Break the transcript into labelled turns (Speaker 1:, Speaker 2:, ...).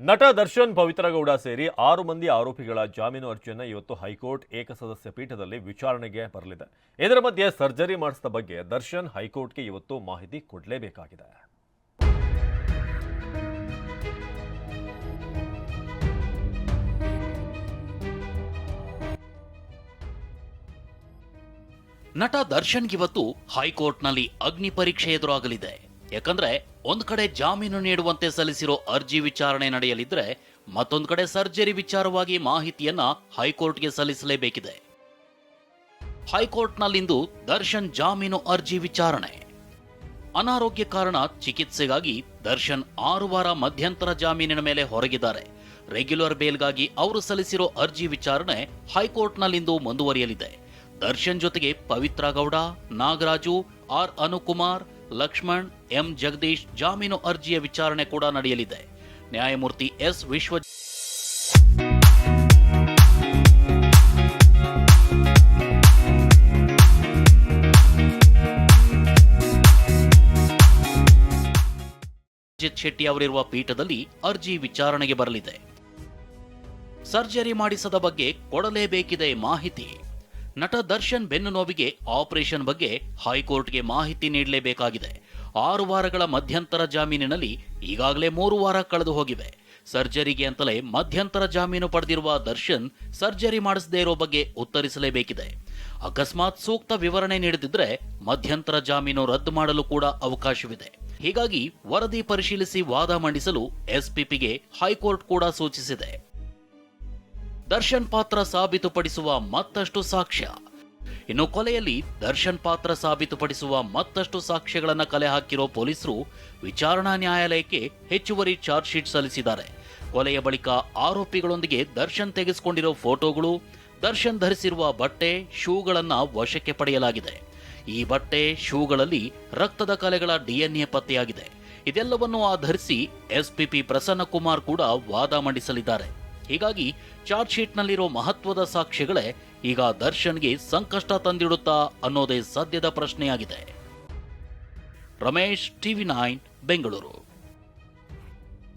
Speaker 1: ನಟ ದರ್ಶನ್ ಪವಿತ್ರಗೌಡ ಸೇರಿ ಆರು ಮಂದಿ ಆರೋಪಿಗಳ ಜಾಮೀನು ಅರ್ಜಿಯನ್ನು ಇವತ್ತು ಹೈಕೋರ್ಟ್ ಏಕಸದಸ್ಯ ಪೀಠದಲ್ಲಿ ವಿಚಾರಣೆಗೆ ಬರಲಿದೆ. ಇದರ ಮಧ್ಯೆ ಸರ್ಜರಿ ಮಾಡಿಸಿದ ಬಗ್ಗೆ ದರ್ಶನ್ ಹೈಕೋರ್ಟ್ಗೆ ಇವತ್ತು ಮಾಹಿತಿ ಕೊಡಲೇಬೇಕಾಗಿದೆ.
Speaker 2: ನಟ ದರ್ಶನ್ ಇವತ್ತು ಹೈಕೋರ್ಟ್ನಲ್ಲಿ ಅಗ್ನಿ ಪರೀಕ್ಷೆ ಎದುರಾಗಲಿದೆ. ಯಾಕಂದ್ರೆ ಒಂದ್ ಕಡೆ ಜಾಮೀನು ನೀಡುವಂತೆ ಸಲ್ಲಿಸಿರೋ ಅರ್ಜಿ ವಿಚಾರಣೆ ನಡೆಯಲಿದ್ರೆ ಮತ್ತೊಂದು ಕಡೆ ಸರ್ಜರಿ ವಿಚಾರವಾಗಿ ಮಾಹಿತಿಯನ್ನ ಹೈಕೋರ್ಟ್ಗೆ ಸಲ್ಲಿಸಲೇಬೇಕಿದೆ. ಹೈಕೋರ್ಟ್ನಲ್ಲಿಂದು ದರ್ಶನ್ ಜಾಮೀನು ಅರ್ಜಿ ವಿಚಾರಣೆ. ಅನಾರೋಗ್ಯ ಕಾರಣ ಚಿಕಿತ್ಸೆಗಾಗಿ ದರ್ಶನ್ ಆರು ವಾರ ಮಧ್ಯಂತರ ಜಾಮೀನಿನ ಮೇಲೆ ಹೊರಗಿದ್ದಾರೆ. ರೆಗ್ಯುಲರ್ ಬೇಲ್ಗಾಗಿ ಅವರು ಸಲ್ಲಿಸಿರೋ ಅರ್ಜಿ ವಿಚಾರಣೆ ಹೈಕೋರ್ಟ್ನಲ್ಲಿಂದು ಮುಂದುವರಿಯಲಿದೆ. ದರ್ಶನ್ ಜೊತೆಗೆ ಪವಿತ್ರ ಗೌಡ, ನಾಗರಾಜು, ಆರ್ ಅನುಕುಮಾರ್ ಲಕ್ಷ್ಮಣ್, ಎಂ. ಜಗದೀಶ್ ಜಾಮೀನು ಅರ್ಜಿಯ ವಿಚಾರಣೆ ಕೂಡ ನಡೆಯಲಿದೆ. ನ್ಯಾಯಮೂರ್ತಿ ಎಸ್. ವಿಶ್ವ ಶೆಟ್ಟಿ ಅವರಿರುವ ಪೀಠದಲ್ಲಿ ಅರ್ಜಿ ವಿಚಾರಣೆಗೆ ಬರಲಿದೆ. ಸರ್ಜರಿ ಮಾಡಿಸದ ಬಗ್ಗೆ ಕೊಡಲೇಬೇಕಿದೆ ಮಾಹಿತಿ. ನಟ ದರ್ಶನ್ ಬೆನ್ನು ನೋವಿಗೆ ಆಪರೇಷನ್ ಬಗ್ಗೆ ಹೈಕೋರ್ಟ್ಗೆ ಮಾಹಿತಿ ನೀಡಲೇಬೇಕಾಗಿದೆ. ಆರು ವಾರಗಳ ಮಧ್ಯಂತರ ಜಾಮೀನಿನಲ್ಲಿ ಈಗಾಗಲೇ ಮೂರು ವಾರ ಕಳೆದು ಹೋಗಿವೆ. ಸರ್ಜರಿಗೆ ಅಂತಲೇ ಮಧ್ಯಂತರ ಜಾಮೀನು ಪಡೆದಿರುವ ದರ್ಶನ್ ಸರ್ಜರಿ ಮಾಡಿಸದೇ ಇರೋ ಬಗ್ಗೆ ಉತ್ತರಿಸಲೇಬೇಕಿದೆ. ಅಕಸ್ಮಾತ್ ಸೂಕ್ತ ವಿವರಣೆ ನೀಡದಿದ್ರೆ ಮಧ್ಯಂತರ ಜಾಮೀನು ರದ್ದು ಮಾಡಲು ಕೂಡ ಅವಕಾಶವಿದೆ. ಹೀಗಾಗಿ ವರದಿ ಪರಿಶೀಲಿಸಿ ವಾದ ಮಂಡಿಸಲು ಎಸ್ಪಿಪಿಗೆ ಹೈಕೋರ್ಟ್ ಕೂಡ ಸೂಚಿಸಿದೆ. ದರ್ಶನ್ ಪಾತ್ರ ಸಾಬೀತುಪಡಿಸುವ ಮತ್ತಷ್ಟು ಸಾಕ್ಷ್ಯ. ಇನ್ನು ಕೊಲೆಯಲ್ಲಿ ದರ್ಶನ್ ಪಾತ್ರ ಸಾಬೀತುಪಡಿಸುವ ಮತ್ತಷ್ಟು ಸಾಕ್ಷ್ಯಗಳನ್ನ ಕಲೆ ಹಾಕಿರೋ ಪೊಲೀಸರು ವಿಚಾರಣಾ ನ್ಯಾಯಾಲಯಕ್ಕೆ ಹೆಚ್ಚುವರಿ ಚಾರ್ಜ್ ಶೀಟ್ ಸಲ್ಲಿಸಿದ್ದಾರೆ. ಕೊಲೆಯ ಬಳಿಕ ಆರೋಪಿಗಳೊಂದಿಗೆ ದರ್ಶನ್ ತೆಗೆಸಿಕೊಂಡಿರೋ ಫೋಟೋಗಳು, ದರ್ಶನ್ ಧರಿಸಿರುವ ಬಟ್ಟೆ, ಶೂಗಳನ್ನ ವಶಕ್ಕೆ ಪಡೆಯಲಾಗಿದೆ. ಈ ಬಟ್ಟೆ, ಶೂಗಳಲ್ಲಿ ರಕ್ತದ ಕಲೆಗಳ ಡಿಎನ್ಎ ಪತ್ತೆಯಾಗಿದೆ. ಇದೆಲ್ಲವನ್ನು ಆಧರಿಸಿ ಎಸ್ಪಿಪಿ ಪ್ರಸನ್ನ ಕುಮಾರ್ ಕೂಡ ವಾದ ಮಂಡಿಸಲಿದ್ದಾರೆ. ಹೀಗಾಗಿ ಚಾರ್ಜ್ ಶೀಟ್ನಲ್ಲಿರೋ ಮಹತ್ವದ ಸಾಕ್ಷಿಗಳೇ ಈಗ ದರ್ಶನ್ಗೆ ಸಂಕಷ್ಟ ತಂದಿಡುತ್ತಾ ಅನ್ನೋದೇ ಸದ್ಯದ ಪ್ರಶ್ನೆಯಾಗಿದೆ. Ramesh TV nine, Bengaluru.